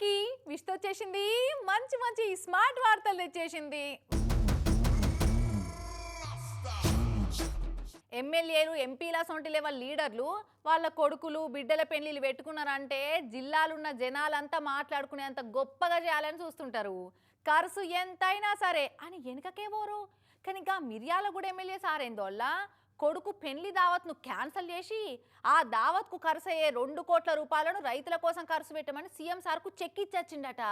అందరికీ విష్ణు వచ్చేసింది. మంచి మంచి స్మార్ట్ వార్తలు తెచ్చేసింది. ఎమ్మెల్యేలు ఎంపీల సొంటి లెవెల్ లీడర్లు వాళ్ళ కొడుకులు బిడ్డల పెళ్ళిళ్ళు పెట్టుకున్నారంటే జిల్లాలున్న జనాలంతా మాట్లాడుకునేంత గొప్పగా చేయాలని చూస్తుంటారు. ఖర్చు ఎంతైనా సరే అని వెనుకకే పోరు. కానీ మిర్యాల మిర్యాలగూడ ఎమ్మెల్యే సారేందోళ్ళ కొడుకు పెళ్ళి దావత్ను క్యాన్సిల్ చేసి ఆ దావత్కు ఖర్చు అయ్యే రెండు కోట్ల రూపాయలను రైతుల కోసం ఖర్చు పెట్టమని సీఎం సార్కు చెక్ ఇచ్చొచ్చిండట.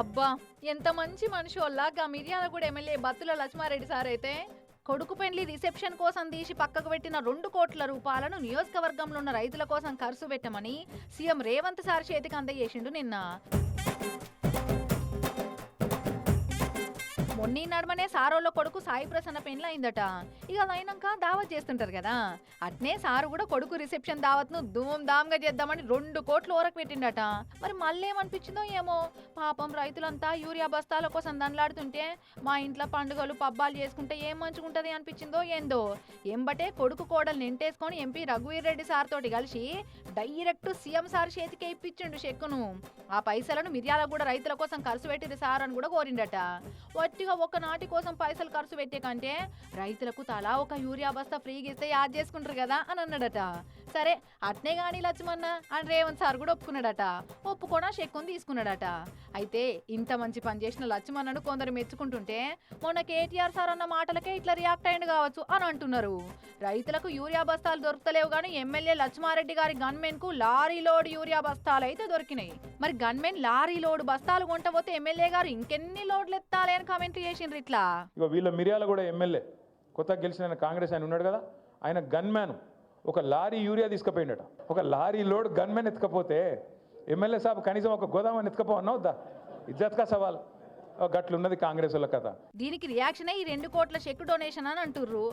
అబ్బా! ఎంత మంచి మనిషి వల్ల గా మిర్యాలగూడ ఎమ్మెల్యే బత్తుల లక్ష్మారెడ్డి సార్ అయితే కొడుకు పెండ్లి రిసెప్షన్ కోసం తీసి పక్కకు పెట్టిన రెండు కోట్ల రూపాయలను నియోజకవర్గంలో ఉన్న రైతుల కోసం ఖర్చు పెట్టమని సీఎం రేవంత్ సార్ చేతికి అందజేసిండు నిన్న. మొన్న నడమనే సారోళ్ళ కొడుకు సాయి ప్రసన్న పెండ్లు అయిందట. ఇక అది అయినాక దావత్ చేస్తుంటారు కదా. అట్నే సారు కూడా కొడుకు రిసెప్షన్ దావత్ను ధూమ్ ధామ్గా చేద్దామని రెండు కోట్లు ఓరకు పెట్టిండట. మరి మళ్ళీ ఏమనిపించిందో ఏమో. పాపం రైతులంతా యూరియా బస్తాల కోసం దండలాడుతుంటే మా ఇంట్లో పండుగలు పబ్బాలు చేసుకుంటే ఏం మంచుకుంటది అనిపించిందో ఏందో. ఎంబటే కొడుకు కోడలు నింటేసుకొని ఎంపీ రఘువీర్ రెడ్డి సార్ తోటి కలిసి డైరెక్ట్ సీఎం సార్ చేతికే ఇప్పించిండు చెక్కును. ఆ పైసలను మిర్యాల కూడా రైతుల కోసం ఖర్చు పెట్టింది సార్ అని కూడా కోరిండట. వట్టి వట్టిగా ఒక నాటి కోసం పైసలు ఖర్చు పెట్టే కంటే రైతులకు తలా ఒక యూరియా బస్తా ఫ్రీగా ఇస్తే యాడ్ చేసుకుంటారు కదా అని అన్నాడట. సరే అట్నే గాని లచ్చమన్న అని రేవంత్ సార్ కూడా ఒప్పుకున్నాడట. ఒప్పుకోనా చెక్కుని తీసుకున్నాడట. అయితే ఇంత మంచి పని చేసిన లక్ష్మన్నను కొందరు మెచ్చుకుంటుంటే మొన్న కేటీఆర్ సార్ అన్న మాటలకే ఇట్లా రియాక్ట్ అయింది కావచ్చు అని అంటున్నారు. రైతులకు యూరియా బస్తాలు దొరుకుతలేవు కానీ ఎమ్మెల్యే లక్ష్మారెడ్డి గారి గన్మెన్కు లారీ లోడ్ యూరియా బస్తాలు అయితే దొరికినాయి. మరి గన్మెన్ లారీ లోడ్ బస్తాలు కొంటపోతే ఎమ్మెల్యే గారు ఇంకెన్ని లోడ్లు ఎత్తాలి అని కామెంట్ చేసిండ్రు ఇట్లా? ఇక వీళ్ళ మిర్యాల కూడా ఎమ్మెల్యే. కొత్తగా గెలిచిన ఆయన కాంగ్రెస్ ఆయన ఉన్నాడు కదా? ఆయన గన్మ్యాన్. ఒక లారీ యూరియా తీసుకుపోయిండట. ఒక లారీ లోడ్ గన్మెన్ ఎత్తుకపోతే ఎమ్మెల్యే సాబ్ కనీసం ఒక గోదామని ఎత్తుకపోవన్నా వద్దా? ఇజ్జత్ కా సవాల్. గట్లున్నది కాంగ్రెస్ వాళ్ళ కథ. దీనికి రియాక్షన్ ఈ రెండు కోట్ల చెక్ డొనేషన్ అని అంటుర్రు.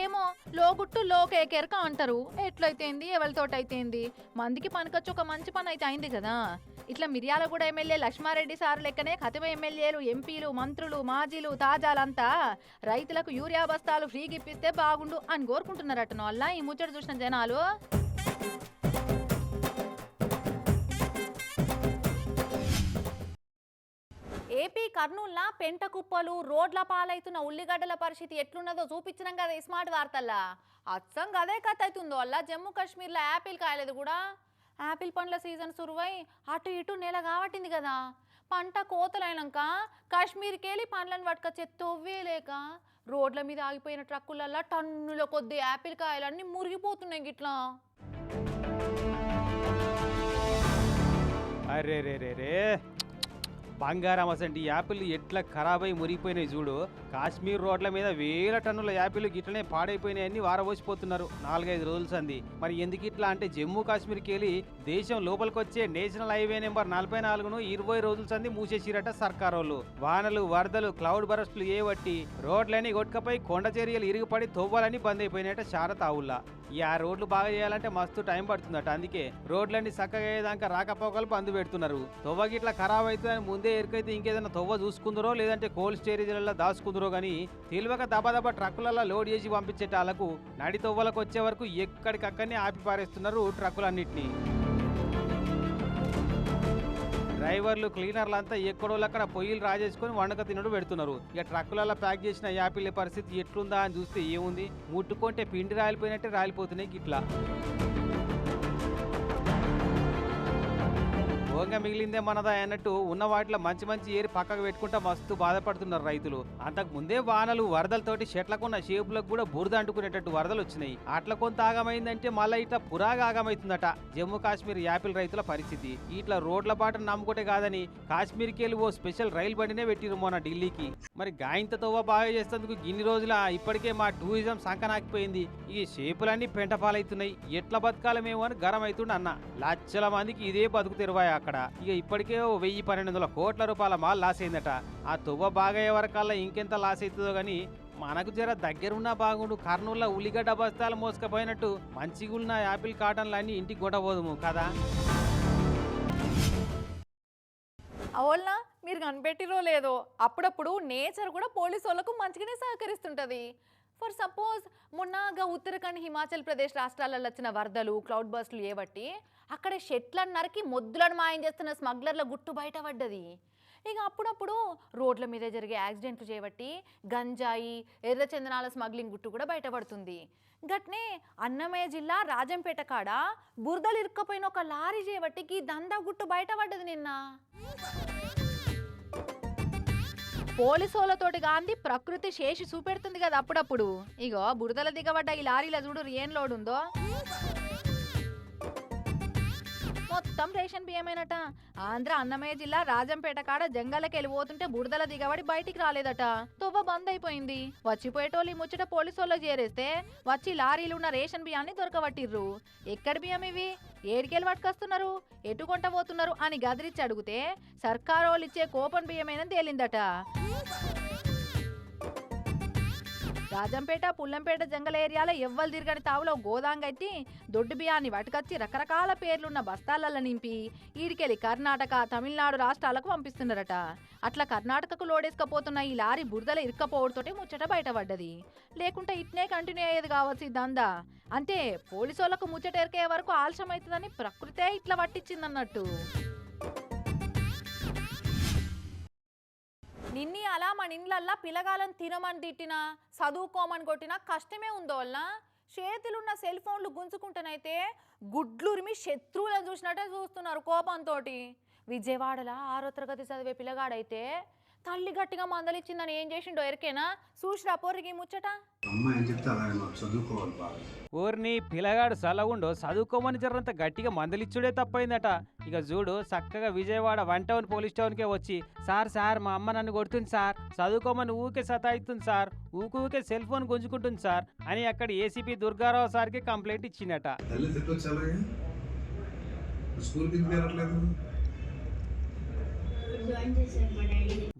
ఏమో లోగుట్టు లోకేకెరక అంటారు. ఎట్లయితేంది? ఎవరితోటైతేంది మందికి పనికొచ్చి ఒక మంచి పని అయితే అయింది కదా. ఇట్లా మిర్యాలగూడ ఎమ్మెల్యే లక్ష్మారెడ్డి సార్ లెక్కనే కతిమ ఎమ్మెల్యేలు ఎంపీలు మంత్రులు మాజీలు తాజాలంతా రైతులకు యూరియా బస్తాలు ఫ్రీగిప్పిస్తే బాగుండు అని కోరుకుంటున్నారట వల్ల ఈ ముచ్చట చూసిన జనాలు. ఏపీ కర్నూల్లా పెంట కుప్పలు రోడ్ల పాలైతున్న ఉల్లిగడ్డల పరిస్థితి ఎట్లున్నదో చూపించినాం కదా ఈ స్మార్ట్ వార్తల్లా. అచ్చం అదే కథ అవుతుందో వల్ల జమ్మూ కాశ్మీర్లో యాపిల్ కాయలేదు కూడా. యాపిల్ పండ్ల సీజన్ సురువై అటు ఇటు నెల కాబట్టింది కదా. పంట కోతలైనాక కాశ్మీర్కి వెళ్ళి పండ్లను పట్టుకొచ్చే తొవ్వే లేక రోడ్ల మీద ఆగిపోయిన ట్రక్కులల్లా టన్నుల కొద్ది యాపిల్ కాయలన్నీ మురిగిపోతున్నాయి గిట్లా. అరే రే రే రే బంగారం అసంటి యాపిల్ ఎట్లా ఖరాబ్ మురిగిపోయినాయి చూడు. కాశ్మీర్ రోడ్ల మీద వేల టన్నుల యాపిల్ గిట్లనే పాడైపోయినాయని వారబోసిపోతున్నారు. నాలుగైదు రోజులు సంది మరి ఎందుకు ఇట్లా అంటే జమ్మూ కాశ్మీర్కి వెళ్ళి దేశం లోపలికి వచ్చే నేషనల్ హైవే నెంబర్ నలభై నాలుగును ఇరవై రోజుల సంది మూసేసిరట సర్కార్ వాళ్ళు వానలు వరదలు క్లౌడ్ బరస్టులు ఏ వట్టి రోడ్లని కొట్టుకపోయి కొండ చర్యలు ఇరిగిపడి తవ్వాలని బంద్ అయిపోయినట్ట శారద ఆవుల్లా ఈ ఆ రోడ్లు బాగా చేయాలంటే మస్తు టైం పడుతుందట. అందుకే రోడ్లన్నీ చక్కగా అయ్యేదాకా రాకపోకలు బంద్ పెడుతున్నారు. తొవ్వ గిట్లా ఖరాబ్ అవుతుందని ముందే ఎరుకైతే ఇంకేదైనా తొవ్వ చూసుకుందరో లేదంటే కోల్డ్ స్టోరేజ్లలో దాచుకుందరో కానీ తెలివక దబదబ ట్రక్కులలో లోడ్ చేసి పంపించేటాలకు నడి తొవ్వలకు వచ్చే వరకు ఎక్కడికక్కడనే ఆపి పారేస్తున్నారు ట్రక్కులన్నింటినీ. డ్రైవర్లు క్లీనర్లు అంతా ఎక్కడోళ్ళు అక్కడ పొయ్యిలు రాజేసుకొని వండక తినడు పెడుతున్నారు. ఇక ట్రక్కులలో ప్యాక్ చేసిన యాపిల్ పరిస్థితి ఎట్లుందా అని చూస్తే ఏముంది? ముట్టుకుంటే పిండి రాలిపోయినట్టే రాలిపోతున్నాయి గిట్లా. భోగంగా మిగిలిందే మనదా అన్నట్టు ఉన్న వాటిలో మంచి మంచి ఏరి పక్కకు పెట్టుకుంటా మస్తు బాధపడుతున్నారు రైతులు. అంతకు ముందే వానలు వరదలతోటి చెట్లకున్న షేపులకు కూడా బురద అంటుకునేటట్టు వరదలు వచ్చినాయి. అట్లా కొంత ఆగమైందంటే మళ్ళీ ఇట్లా పురాగా ఆగమైతుందట. జమ్మూ కాశ్మీర్ యాపిల్ రైతుల పరిస్థితి. ఇట్లా రోడ్ల పాటను నమ్ముకుంటే కాదని కాశ్మీర్కి వెళ్ళి ఓ స్పెషల్ రైలు బండినే పెట్టిరు మొన్న ఢిల్లీకి. మరి గాయంత తవ్వ బాగా చేసేందుకు ఇన్ని రోజుల ఇప్పటికే మా టూరిజం సంకనాకిపోయింది. ఈ షేపులన్నీ పెంటపాలవుతున్నాయి. ఎట్లా బతకాలమేమో అని గరం అవుతుండ అన్న. లక్షల మందికి ఇదే బతుకు తెరవాయి అక్కడ. ఇక ఇప్పటికే ఓ వెయ్యి పన్నెండు వందల కోట్ల రూపాయల మాల్ లాస్ అయిందట ఆ తువ్వ బాగయ్యే వరకల్లా ఇంకెంత లాస్ అవుతుందో కానీ మనకు జర దగ్గరున్నా బాగుండు. కర్నూలులో ఉల్లిగడ్డ బస్తాలు మోసుకపోయినట్టు మంచిగున్న యాపిల్ కాటన్లు అన్ని ఇంటికి కొట్టబోదుము కదా? అవునా? మీరు కనిపెట్టిరో లేదో? అప్పుడప్పుడు నేచర్ కూడా పోలీసు వాళ్ళకు మంచిగానే సహకరిస్తుంటది. ఫర్ సపోజ్ మొన్నగా ఉత్తరాఖండ్ హిమాచల్ ప్రదేశ్ రాష్ట్రాలలో వచ్చిన వరదలు క్లౌడ్ బస్ట్లు ఏబట్టి అక్కడ షెట్లను నరికి మొద్దులను మాయం చేస్తున్న స్మగ్లర్ల గుట్టు బయటపడ్డది ఇక అప్పుడప్పుడు రోడ్ల మీద జరిగే యాక్సిడెంట్లు చేయబట్టి గంజాయి ఎర్ర చందనాల స్మగ్లింగ్ గుట్టు కూడా బయటపడుతుంది గట్నే అన్నమయ్య జిల్లా రాజంపేట కాడ బురదలు ఇరుక్కపోయిన ఒక లారీ చేయబట్టి ఈ దందా గుట్టు బయటపడ్డది నిన్న. పోలీసోళ్ళతోటి గాంధీ ప్రకృతి శేషి చూపెడుతుంది కదా అప్పుడప్పుడు. ఇగో బురదల దిగబడ్డ ఈ లారీల చూడు ఏం లోడ్ ఉందో మొత్తం రేషన్ బియ్యమేనట. ఆంధ్ర అన్నమయ్య జిల్లా రాజంపేట కాడ జంగలకి వెళ్ళిపోతుంటే బురదల దిగబడి బయటికి రాలేదట. తువ్వ బంద్ అయిపోయింది వచ్చిపోయేటోళ్ళు ఈ ముచ్చట పోలీసోళ్ళకి చేరేస్తే వచ్చి లారీలు ఉన్న రేషన్ బియ్యాన్ని దొరకబట్టిర్రు. ఎక్కడ బియ్యం ఇవి ఏడికెళ్ళి పట్టుకొస్తున్నారు? ఎటు కొంటబోతున్నారు? అని గదిరిచ్చి అడిగితే సర్కారోళ్ళు ఇచ్చే కోపన్ బియ్యమేనని తేలిందట. రాజంపేట పుల్లంపేట జంగల ఏరియాలో ఎవ్వరు తిరగని తావులో గోదాంగట్టి దొడ్డు బియ్యాన్ని పట్టుకొచ్చి రకరకాల పేర్లున్న బస్తాలలో నింపి ఈడికెళ్ళి కర్ణాటక తమిళనాడు రాష్ట్రాలకు పంపిస్తున్నారట. అట్లా కర్ణాటకకు లోడేసుకపోతున్న ఈ లారీ బురదల ఇరుక్కపోవడంతోటి ముచ్చట బయటపడ్డది. లేకుంటే ఇట్నే కంటిన్యూ అయ్యేది కావచ్చు ఈ దందా. అంటే పోలీసోళ్ళకు ముచ్చట ఎరికే వరకు ఆలస్యం అవుతుందని ప్రకృతే ఇట్లా పట్టించిందన్నట్టు మన ఇండ్లల్లా పిల్లగాలను తినమని తిట్టినా చదువుకోమని కొట్టినా కష్టమే ఉందో వల్ల చేతులున్న సెల్ ఫోన్లు గుంజుకుంటేనైతే గుడ్లురిమి శత్రువులను చూసినట్టే చూస్తున్నారు కోపంతో విజయవాడలో ఆరో తరగతి చదివే పిల్లగాడైతే తల్లి గట్టిగా మందలిచ్చిందని ఏం చేసిండో ఎరికేనా? చూసిరా పోరికి ముచ్చట? ఊరిని పిల్లగాడు సలగుండో చదువుకోమని జరంత గట్టిగా మందలిచ్చుడే తప్పైందట. ఇక చూడు చక్కగా విజయవాడ వన్ టౌన్ పోలీస్ టౌన్కే వచ్చి సార్ సార్ మా అమ్మ నన్ను కొడుతుంది సార్. చదువుకోమని ఊకే సతాయిస్తుంది సార్. ఊకే ఊకే సెల్ ఫోన్ గుంజుకుంటుంది సార్ అని అక్కడ ఏసీపీ దుర్గారావు సార్కి కంప్లైంట్ ఇచ్చిందట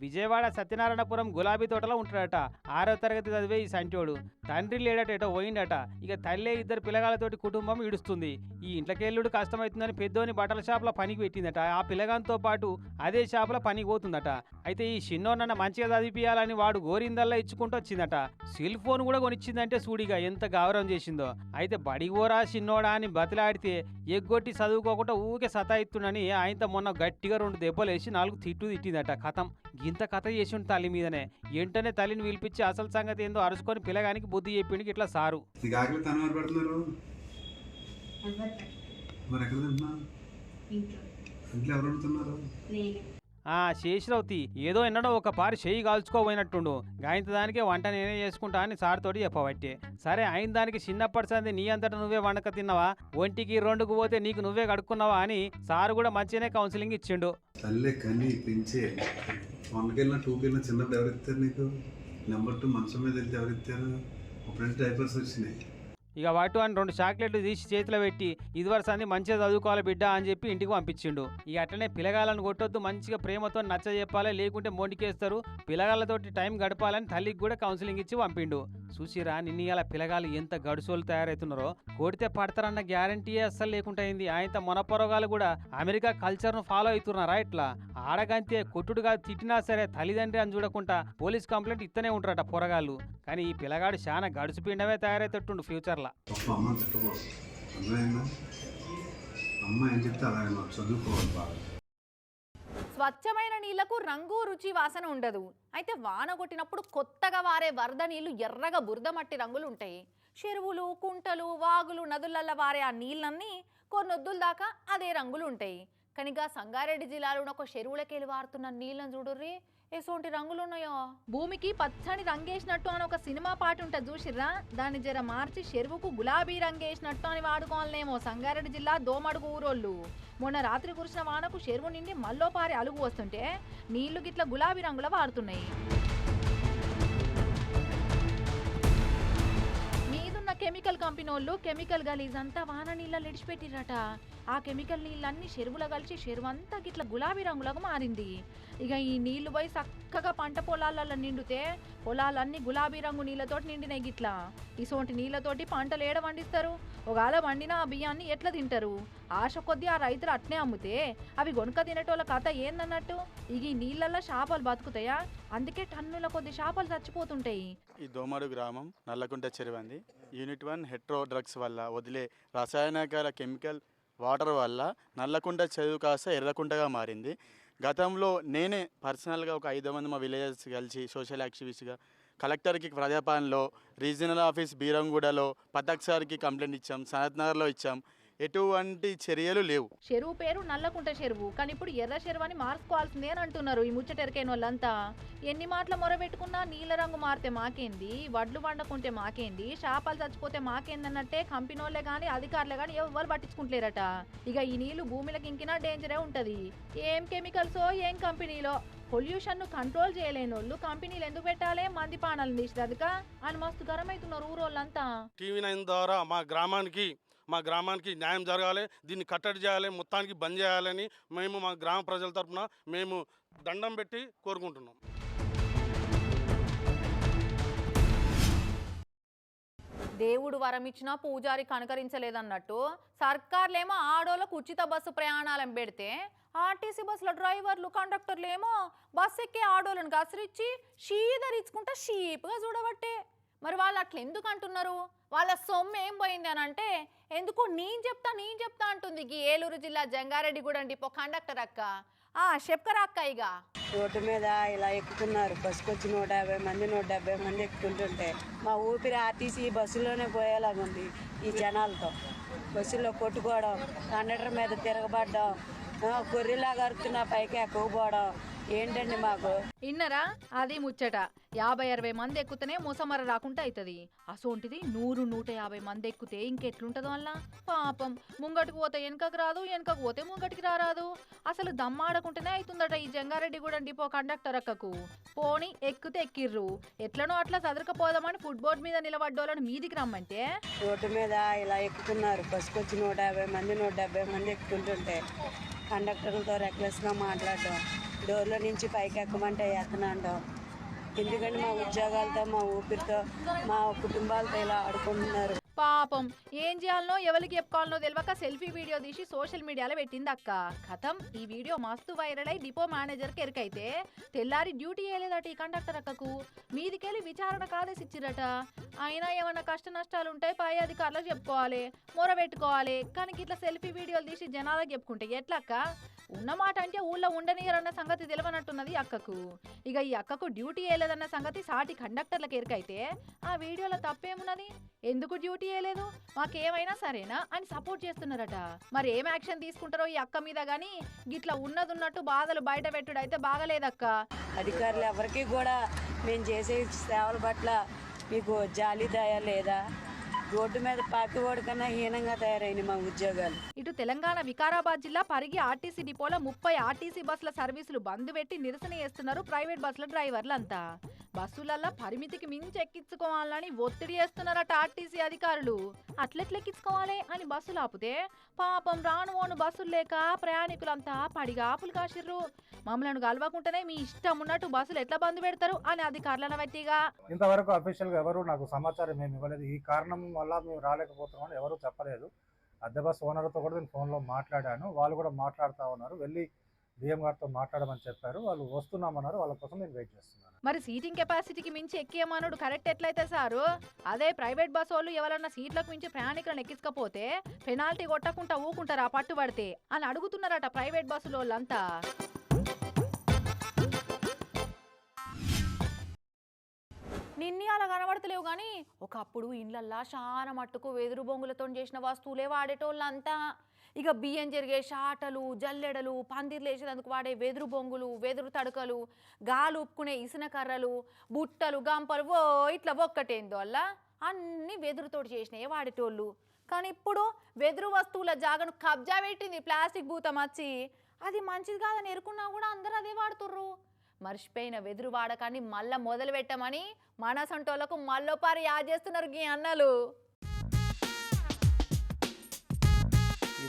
విజయవాడ సత్యనారాయణపురం గులాబీ తోటలో ఉంటాడట ఆరో తరగతి చదివే ఈ సంటోడు తండ్రి లేడట ఎటో పోయిండట. ఇక తల్లే ఇద్దరు పిల్లగాలతోటి కుటుంబం ఈడుస్తుంది. ఈ ఇంట్లకెళ్ళుడు కష్టమవుతుందని పెద్దోని బట్టల షాప్లో పనికి పెట్టిందట. ఆ పిల్లగాంతో పాటు అదే షాప్లో పనికి పోతుందట. అయితే ఈ చిన్నోన్న మంచిగా చదివిపియాలని వాడు గోరిందల్లా ఇచ్చుకుంటూ వచ్చిందట. సెల్ ఫోన్ కూడా కొనిచ్చిందంటే సూడిగా ఎంత గౌరవం చేసిందో. అయితే బడిగోరా చిన్నోడా అని బతిలాడితే ఎగ్గొట్టి చదువుకోకుండా ఊకే సతాయిత్తుండని ఆయనతో మొన్న గట్టిగా రెండు దెబ్బలు వేసి నాలుగు తిట్టు తిట్టిందట. కథం ఇంత కథ చేసి ఉండి తల్లి మీదనే. వెంటనే తల్లిని పిలిపించి అసలు సంగతి ఏందో అరుచుకొని పిల్లగానికి బుద్ధి చెప్పిండికి ఇట్లా సారు. ఇంట్లో. ఎవరు ఆ శేషరవుతి ఏదో ఎన్నడో ఒక పారి చేయి కాల్చుకోబోయినట్టుండు. గాయంత దానికే వంట నేనే చేసుకుంటా అని సార్తోటి చెప్పబట్టే సరే అయిన దానికి చిన్నప్పటి సంది నీ అంతటా నువ్వే వండక తిన్నావా? ఒంటికి రెండుకు పోతే నీకు నువ్వే కడుక్కున్నావా అని సారు కూడా మంచిగానే కౌన్సిలింగ్ ఇచ్చిండు. తల్లే కని పెంచే. వన్కి టూకెళ్ళిన చిన్నప్పుడు ఎవరిస్తారు నీకు? నెంబర్ టూ మంచం మీద వెళ్తే ఎవరిస్తారు? ఇస్తారు అప్పుడంటే డైపర్స్ వచ్చినాయి. ఇక వాటి అని రెండు చాక్లెట్లు తీసి చేతిలో పెట్టి ఇదివరకు సంది మంచిగా చదువుకోవాలి బిడ్డ అని చెప్పి ఇంటికి పంపించిండు. ఇక అట్లనే పిల్లగాళ్ళని కొట్టొద్దు మంచిగా ప్రేమతో నచ్చ చెప్పాలి లేకుంటే మొండికేస్తారు. పిల్లగాళ్ళతోటి టైం గడపాలని తల్లికి కూడా కౌన్సిలింగ్ ఇచ్చి పంపిండు. చూసిరా నిన్న ఇలా పిల్లగాళ్ళు ఎంత గడుసోలు తయారవుతున్నారో కొడితే పడతారన్న గ్యారంటీ అస్సలు లేకుండా అయింది. ఆయన మొనపొరగాలు కూడా అమెరికా కల్చర్ను ఫాలో అవుతున్నారా ఇట్లా? ఆడగంతే కొట్టుడుగా తిట్టినా సరే తల్లిదండ్రి అని చూడకుండా పోలీస్ కంప్లైంట్ ఇస్తూనే ఉంటారట పొరగాళ్ళు. కానీ ఈ పిల్లగాడు చాలా గడుచుపిండమే తయారైతేట్టుండు ఫ్యూచర్లో. అమ్మ ఏం చెప్తే అలాగే చదువుకోవాలి బాగా. స్వచ్ఛమైన నీళ్ళకు రంగు రుచి వాసన ఉండదు. అయితే వాన కొట్టినప్పుడు కొత్తగా వారే వరద నీళ్ళు ఎర్రగా బురద మట్టి రంగులు ఉంటాయి. చెరువులు కుంటలు వాగులు నదులల్ల వారే ఆ నీళ్ళన్నీ కొన్నొద్దుల దాకా అదే రంగులు ఉంటాయి. కనుక సంగారెడ్డి జిల్లాలో ఉన్న ఒక చెరువులకెళ్ళి వారుతున్న నీళ్ళని చూడుర్రి. ఎసోంటి రంగులు ఉన్నాయో భూమికి పచ్చని రంగేసినట్టు అని ఒక సినిమా పాట ఉంటుంది చూసిర్రా? దాన్ని జర మార్చి చెరువుకు గులాబీ రంగేసినట్టు అని వాడుకోవాలనేమో సంగారెడ్డి జిల్లా దోమడుగు ఊరోళ్ళు. మొన్న రాత్రి కురిసిన వానకు చెరువు నిండి మల్లోపారి అలుగు వస్తుంటే నీళ్ళు గిట్ల గులాబీ రంగుల వారుతున్నాయి. కెమికల్ కంపెనీ వాళ్ళు కెమికల్ గలీజ్ ఇదంతా వాన నీళ్ళ ఇడిచిపెట్టిరట ఆ కెమికల్ నీళ్ళన్నీ చెరువులో కలిసి చెరువు అంతా గిట్ల గులాబీ రంగులకు మారింది. ఇక ఈ నీళ్ళు పోయి చక్కగా పంట పొలాలలో నిండితే పొలాలన్నీ గులాబీ రంగు నీళ్ళతోటి నిండినాయి గిట్లా. ఇసోంటి నీళ్ళతోటి పంటలు ఏడ పండిస్తారు? ఒకవేళ వండిన ఆ బియ్యాన్ని ఎట్లా తింటారు? ఆశ కొద్దీ ఆ రైతులు అట్నే అమ్ముతే అవి గొనక తినేటోళ్ళ కథ ఏందన్నట్టు? ఇక ఈ నీళ్ళల్లో చేపలు బతుకుతాయా? అందుకే టన్నుల కొద్ది చేపలు చచ్చిపోతుంటాయి. ఈ దోమడు గ్రామం నల్లకుంట చెరువంది. యూనిట్ వన్ హెట్రో డ్రగ్స్ వల్ల వదిలే రసాయనకాల కెమికల్ వాటర్ వల్ల నల్లకుంట చదువు కాస్త ఎర్రకుంటగా మారింది. గతంలో నేనే పర్సనల్గా ఒక ఐదు మంది మా విలేజెస్ కలిసి సోషల్ యాక్టివిస్ట్గా కలెక్టర్కి ప్రజాపాలనలో రీజనల్ ఆఫీస్ బీరంగూడలో పతాక్ సార్కి కంప్లైంట్ ఇచ్చాం సనత్ నగర్లో ఇచ్చాం ఎటువంటి చర్యలు లేవు. చెరువు పేరు నల్లకుంట చెరువు కానీ ఇప్పుడు ఎర్ర చెరువు అని మార్చుకోవాల్సిందే అని అంటున్నారు ఈ ముచ్చటెరకైన వాళ్ళంతా ఎన్ని మాటల మొరబెట్టుకున్నా నీళ్ళ రంగు మారితే మాకేంది? వడ్లు వండకుంటే మాకేంది? చేపలు చచ్చిపోతే మాకేందన్నట్టే కంపెనీ వాళ్ళే కానీ అధికారులే కానీ ఎవరు పట్టించుకుంటలేరట. ఇక ఈ నీళ్ళు భూమిలోకి ఇంకినా డేంజరే ఉంటది. ఏం కెమికల్సో ఏం కంపెనీలో? పొల్యూషన్ను కంట్రోల్ చేయలేని వాళ్ళు కంపెనీలు ఎందుకు పెట్టాలి? మంది పానాలు తీసినందుక అని మస్తు గరం అవుతున్నారు ఊరోళ్ళంతా. టీవీ నైన్ ద్వారా మా గ్రామానికి మా గ్రామానికి న్యాయం జరగాలి దీన్ని కట్టడి చేయాలి మొత్తానికి బంద్ చేయాలని మేము మా గ్రామ ప్రజల తరపున మేము దండం పెట్టి కోరుకుంటున్నాం. దేవుడు వరం ఇచ్చినా పూజారి కనకరించలేదన్నట్టు సర్కార్లేమో ఆడోళ్ళకు ఉచిత బస్సు ప్రయాణాలను పెడితే ఆర్టీసీ బస్సుల డ్రైవర్లు కండక్టర్లు ఏమో బస్సు ఎక్కే ఆడోళ్ళను గసరిచ్చి షీదరించుకుంటా షీప్గా చూడబట్టే. మరి వాళ్ళు అట్లా ఎందుకు అంటున్నారు? వాళ్ళ సొమ్ము ఏం పోయింది అని అంటే ఎందుకు నేను చెప్తా నేను చెప్తా అంటుంది. ఈ ఏలూరు జిల్లా జంగారెడ్డి కూడా అండి. ఇప్పుడు కండక్టర్ అక్క. ఆ చెప్పరా అక్క ఇక రోడ్డు మీద ఇలా ఎక్కుతున్నారు. బస్సుకు వచ్చి నూట యాభై మంది నూట డెబ్బై మంది ఎక్కుతుంటుంటే మా ఊపిరి ఆర్టీసీ బస్సులోనే పోయేలాగుంది ఈ జనాలతో. బస్సులో కొట్టుకోవడం కండక్టర్ మీద తిరగబడడం గొర్రెలాగా అరుతున్న పైకి ఎక్కకపోవడం ఏంటండి మాకు? ఇన్నరా? అది ముచ్చట. యాభై అరవై మంది ఎక్కుతేనే ముసమర రాకుండా అవుతుంది అసోంటిది నూరు నూట యాభై మంది ఎక్కితే ఇంకెట్లుంటదో వల్ల పాపం. ముంగటికి పోతే వెనకకు రాదు వెనకకు పోతే ముంగటికి రారాదు. అసలు దమ్మాడకుంటేనే అవుతుందట ఈ జంగారెడ్డి కూడా డిపో కండక్టర్ అక్కకు. పోని ఎక్కితే ఎక్కిర్రు. ఎట్లనో అట్లా చదరకపోదామని ఫుట్బోర్డ్ మీద నిలబడ్డోళ్ళని మీదికి రమ్మంటే? రోడ్డు మీద ఇలా ఎక్కుతున్నారు. బస్సుకు వచ్చి నూట యాభై మంది నూట డెబ్బై మంది ఎక్కుతుంటుంటే. కండక్టర్లతో రెక్లెస్గా మాట్లాడడం డోర్లో నుంచి పైకి ఎక్కమంటే ఎత్తనంటాం ఎందుకంటే మా ఉద్యోగాలతో మా ఊపిరితో మా కుటుంబాలతో ఇలా ఆడుకుంటున్నారు. పాపం. ఏం చేయాలనో ఎవరికి చెప్పుకోవాలనో తెలియక సెల్ఫీ వీడియో తీసి సోషల్ మీడియాలో పెట్టింది అక్క కథం ఈ వీడియో మస్తు వైరల్ అయి డిపో మేనేజర్కి ఎరుకైతే తెల్లారి డ్యూటీ వేయలేదట ఈ కండక్టర్ అక్కకు. మీదికెళ్ళి విచారణ కాదేసి ఇచ్చిరట. అయినా ఏమన్నా కష్ట నష్టాలు ఉంటాయి పై అధికారులకు చెప్పుకోవాలి మొరబెట్టుకోవాలి. కానీ ఇట్లా సెల్ఫీ వీడియోలు తీసి జనాలకు చెప్పుకుంటే ఎట్లక్క? ఉన్నమాట అంటే ఊళ్ళో ఉండనియరన్న సంగతి తెలియనట్టున్నది ఈ అక్కకు. ఇక ఈ అక్కకు డ్యూటీ వేయలేదన్న సంగతి సాటి కండక్టర్లకు ఎరికైతే ఆ వీడియోలో తప్పేమున్నది? ఎందుకు డ్యూటీ వేయలేదు మాకేమైనా సరేనా అని సపోర్ట్ చేస్తున్నారట. మరి ఏం యాక్షన్ తీసుకుంటారో ఈ అక్క మీద కానీ గిట్లా ఉన్నది ఉన్నట్టు బాధలు బయట పెట్టుడు అయితే బాగలేదక్క. అధికారులు ఎవరికి కూడా మేము చేసే సేవల పట్ల మీకు జాలి దయ లేదా? రోడ్డు మీద పాకివాడు కన్నా హీనంగా తయారైన మా ఉద్యోగాలు. ఇటు తెలంగాణ వికారాబాద్ జిల్లా పరిగి ఆర్టీసీ డిపోలో ముప్పై ఆర్టీసీ బస్సుల సర్వీసులు బంద్ పెట్టి నిరసన చేస్తున్నారు ప్రైవేట్ బస్సుల డ్రైవర్లంతా. బస్సులల్లో పరిమితికి మించి ఎక్కించుకోవాలని ఒత్తిడి చేస్తున్నారట ఆర్టీసీ అధికారులు. అట్లెట్లెక్కించుకోవాలి అని బస్సులు ఆపితే పాపం రాను ఓను బస్సులు లేక ప్రయాణికులంతా పడిగాపులు కాసిర్రు. మమ్మల్ని కలవకుంటేనే మీ ఇష్టం ఉన్నట్టు బస్సులు ఎట్లా బంద్ పెడతారు అని అధికారులను బట్టిగా ఇంతవరకు అఫీషియల్గా ఎవరు నాకు సమాచారం ఏమి ఇవ్వలేదు. ఈ కారణం వల్ల మేము రాలేకపోతున్నామని ఎవరు చెప్పలేదు. అద్దె బస్ ఓనర్తో కూడా నేను ఫోన్లో మాట్లాడాను. వాళ్ళు కూడా మాట్లాడుతూ ఉన్నారు. వెళ్ళి డిఎం గారితో మాట్లాడమని చెప్పారు. వాళ్ళు వస్తున్నామన్నారు. వాళ్ళ కోసం నేను వెయిట్ చేస్తున్నాను. మరి సీటింగ్ కెపాసిటీకి మించి ఎక్కేమనుడు కరెక్ట్ ఎట్లయితే సారు? అదే ప్రైవేట్ బస్ వాళ్ళు ఎవరన్నా సీట్లకు మించి ప్రయాణికులను ఎక్కించకపోతే పెనాల్టీ కొట్టకుండా ఊకుంటారా పట్టుబడితే అని అడుగుతున్నారట ప్రైవేట్ బస్సులో వాళ్ళంతా. నిన్ని అలా కనబడతలేవు కానీ ఒకప్పుడు ఇండ్లల్లా చాలా మట్టుకు వెదురు బొంగులతో చేసిన వస్తువులే వాడేటోళ్ళంతా. ఇక బియ్యం జరిగే షాటలు జల్లెడలు పందిర్లు వేసేందుకు వాడే వెదురు బొంగులు వెదురు తడకలు గాలు ఉప్పుకునే ఇసిన కర్రలు బుట్టలు గంపలు ఓ ఇట్లా ఒక్కటేందో వల్ల అన్ని వెదురుతోటి చేసినవి వాడేటోళ్ళు. కానీ ఇప్పుడు వెదురు వస్తువుల జాగను కబ్జా పెట్టింది ప్లాస్టిక్ భూతం వచ్చి అది మంచిది కాదని ఎరుకున్నా కూడా అందరూ అదే వాడుతుర్రు. మర్చిపోయిన వెదురు వాడకాన్ని మళ్ళా మొదలు పెట్టమని మనసంటోళ్ళకు మళ్ళోపారి యాద్ చేస్తున్నారు గీ అన్నలు.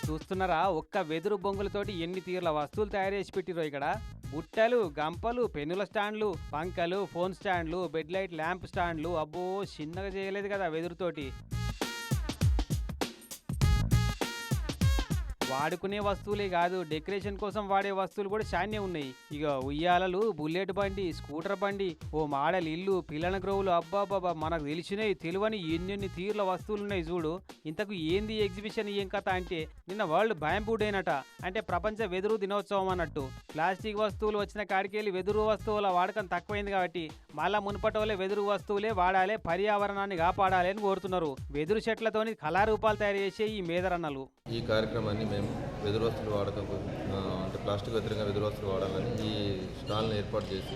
చూస్తున్నారా? ఒక్క వెదురు బొంగులతోటి ఎన్ని తీర్ల వస్తువులు తయారు చేసి పెట్టిరో ఇక్కడ? బుట్టలు గంపలు పెన్నుల స్టాండ్లు పంకలు ఫోన్ స్టాండ్లు బెడ్ లైట్ ల్యాంప్ స్టాండ్లు. అబ్బో చిన్నగా చేయలేదు కదా వెదురుతోటి. వాడుకునే వస్తువులే కాదు డెకరేషన్ కోసం వాడే వస్తువులు కూడా చానే ఉన్నాయి. ఇక ఉయ్యాలలు బుల్లెట్ బండి స్కూటర్ బండి ఓ మాడల్ ఇల్లు పిల్లల గ్రోవులు అబ్బాబాబా మనకు తెలిసినవి తెలివని ఎన్నెన్ని తీర్ల వస్తువులు ఉన్నాయి చూడు. ఇంతకు ఏంది ఎగ్జిబిషన్ ఏం కథ అంటే నిన్న వరల్డ్ బ్యాంబూ డేనట. అంటే ప్రపంచ వెదురు దినోత్సవం అన్నట్టు. ప్లాస్టిక్ వస్తువులు వచ్చిన కాడికెళ్ళి వెదురు వస్తువుల వాడకం తక్కువైంది కాబట్టి మళ్ళా మునుపటోలే వెదురు వస్తువులే వాడాలి పర్యావరణాన్ని కాపాడాలి అని కోరుతున్నారు. వెదురు చెట్లతోని కళారూపాలు తయారు చేసే ఈ మేదరన్నలు. ఈ కార్యక్రమాన్ని మేము వెదురు వస్తువులు వాడకం అంటే ప్లాస్టిక్ వ్యతిరేకంగా వెదురు వస్తువులు వాడాలని ఈ స్టాల్ని ఏర్పాటు చేసి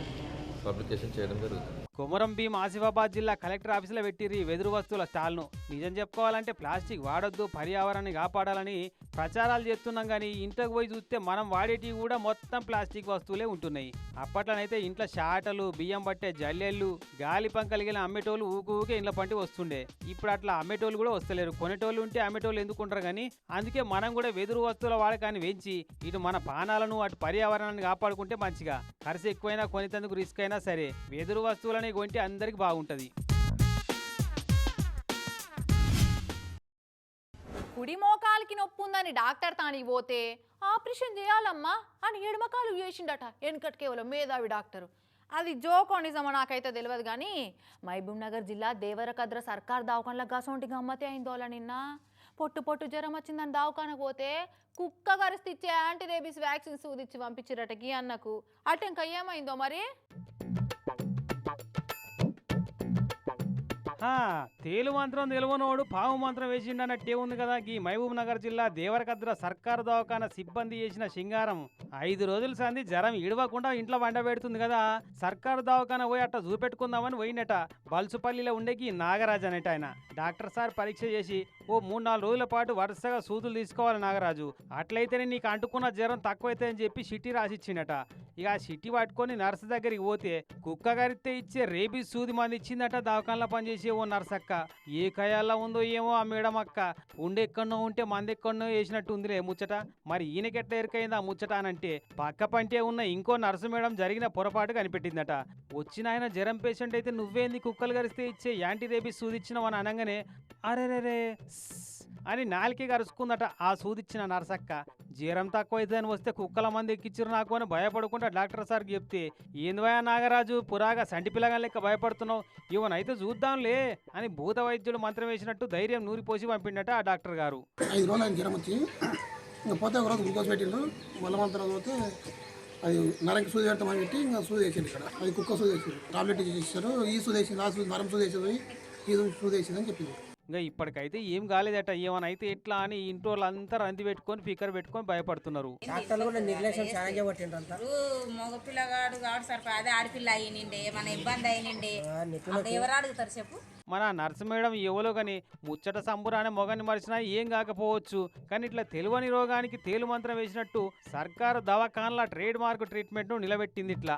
పబ్లికేషన్ చేయడం జరుగుతుంది. కొమరం భీం ఆసిఫాబాద్ జిల్లా కలెక్టర్ ఆఫీసులో పెట్టిరి వెదురు వస్తువుల స్టాల్ను. నిజం చెప్పుకోవాలంటే ప్లాస్టిక్ వాడొద్దు పర్యావరణాన్ని కాపాడాలని ప్రచారాలు చేస్తున్నాం కానీ ఇంట్లోకి పోయి చూస్తే మనం వాడేటివి కూడా మొత్తం ప్లాస్టిక్ వస్తువులే ఉంటున్నాయి. అప్పట్లోనైతే ఇంట్లో షాటలు బియ్యం పట్టే జల్లెళ్ళు గాలి పంకలిగిన అమ్మేటోళ్ళు ఊకు ఊకే ఇంట్లో పంటి వస్తుండే. ఇప్పుడు అట్లా అమ్మేటోళ్ళు కూడా వస్తలేరు. కొనేటోళ్ళు ఉంటే అమ్మేటోళ్ళు ఎందుకుంటారు కానీ అందుకే మనం కూడా వెదురు వస్తువుల వాడకాన్ని పెంచి ఇటు మన పానాలను అటు పర్యావరణాన్ని కాపాడుకుంటే మంచిగా. ఖర్చు ఎక్కువైనా కొనేందుకు రిస్క్ అయినా సరే వెదురు వస్తువులని కొంటే అందరికి బాగుంటుంది. కుడి మోకాలికి నొప్పి ఉందని డాక్టర్ తానికి పోతే ఆపరేషన్ చేయాలమ్మా అని ఎడమకాలు చేసిండట వెనుకటి కేవలం మేధావి డాక్టరు. అది జోకో నిజమో నాకైతే తెలియదు కానీ మహబూబ్ నగర్ జిల్లా దేవరకద్ర సర్కార్ దవాఖానలో గసొంటి గమ్మతే అయిందోలా నిన్న. పొట్టు పొట్టు జ్వరం వచ్చిందని దవాఖానకు పోతే కుక్క కరిస్తే ఇచ్చే యాంటీ రేబీస్ వ్యాక్సిన్ సూదిచ్చి పంపించిరటకి అన్నకు అటు ఇంకా ఏమైందో మరి? తేలు మంత్రం నిలవనోడు పాము మంత్రం వేసిండన్నట్టే ఉంది కదా. ఈ మహబూబ్ నగర్ జిల్లా దేవరకద్ర సర్కారు దవాఖాన సిబ్బంది చేసిన సింగారం ఐదు రోజుల సంది జ్వరం ఇడవకుండా ఇంట్లో వండబెడుతుంది కదా. సర్కారు దవాఖాన పోయి అట్ట చూపెట్టుకుందామని పోయినట బల్సుపల్లిలో ఉండేకి నాగరాజు అనేట ఆయన. డాక్టర్ సార్ పరీక్ష చేసి ఓ మూడు నాలుగు రోజుల పాటు వరుసగా సూదులు తీసుకోవాలి నాగరాజు. అట్లయితేనే నీకు అంటుకున్న జ్వరం తక్కువైతే అని చెప్పి సిటీ రాసిచ్చిండట. ఇక ఆ సిటీ పట్టుకొని నర్సు దగ్గరికి పోతే కుక్క గరిస్తే ఇచ్చే రేబీ సూది మంది ఇచ్చిందట. దవాఖానలో పనిచేసే ఓ నర్సక్క. ఏ కయాల్లో ఉందో ఏమో ఆ మేడం అక్క. ఉండెక్కడనో ఉంటే మందెక్కడో వేసినట్టు ఉందిలే ముచ్చట. మరి ఈయనకెట్ట ఎరుకైందా ఆ ముచ్చట అనంటే పక్క పంటే ఉన్న ఇంకో నర్సు మేడం జరిగిన పొరపాటు కనిపెట్టిందట. వచ్చిన ఆయన జ్వరం పేషెంట్ అయితే నువ్వేంది కుక్కలు గరిస్తే ఇచ్చే యాంటీ రేబీస్ సూదిచ్చినావు అని అనగానే అరేరేరే రే అని నాలికి గరుచుకుందట ఆ సూదిచ్చిన నర్సక్క. జీరం తక్కువైతే అని వస్తే కుక్కల మంది ఎక్కిచ్చిరు నాకు అని భయపడకుండా డాక్టర్ సార్కి చెప్తే ఏందివయా నాగరాజు పురాగా సంటి పిల్లగా లెక్క భయపడుతున్నావు? ఇవనైతే చూద్దాంలే అని భూత వైద్యుడు మంత్రం వేసినట్టు ధైర్యం నూరిపోసి పంపిండట ఆ డాక్టర్ గారు. ఐదు రోజులు ఆయన జ్వరం వచ్చి ఇంకా పోతే ఒకరోజు గ్లూకోజ్ పెట్టిండు. మళ్ళీ మంత్రం పోతే అది నరంకి సూది అని పెట్టి ఇంకా సూది వేసిండు ఇక్కడ. అది కుక్క సూది వేసింది టాబ్లెట్ ఇచ్చారు ఈ సూది వేసింది ఆ సూది నరం సూది వేసింది ఈ సూది వేసింది అని చెప్పింది ఇంకా ఇప్పటికైతే ఏం కాలేదట ఏమనైతే ఎట్లా అని ఇంట్లో వాళ్ళంతా రంది పెట్టుకొని ఫికర్ పెట్టుకొని భయపడుతున్నారు. కాబట్టి అదే ఆడపిల్ల అయినండే మన ఇబ్బంది అయినండే. అప్పుడు ఎవరు అడుగుతారు చెప్పు? మన నర్సు మేడం ఎవలో కానీ ముచ్చట సంబురాన్ని మొగని మరిచినా ఏం కాకపోవచ్చు. కానీ ఇట్లా తెలివని రోగానికి తేలు మంత్రం వేసినట్టు సర్కారు దవాఖాన్ల ట్రేడ్ మార్క్ ట్రీట్మెంట్ను నిలబెట్టింది ఇట్లా.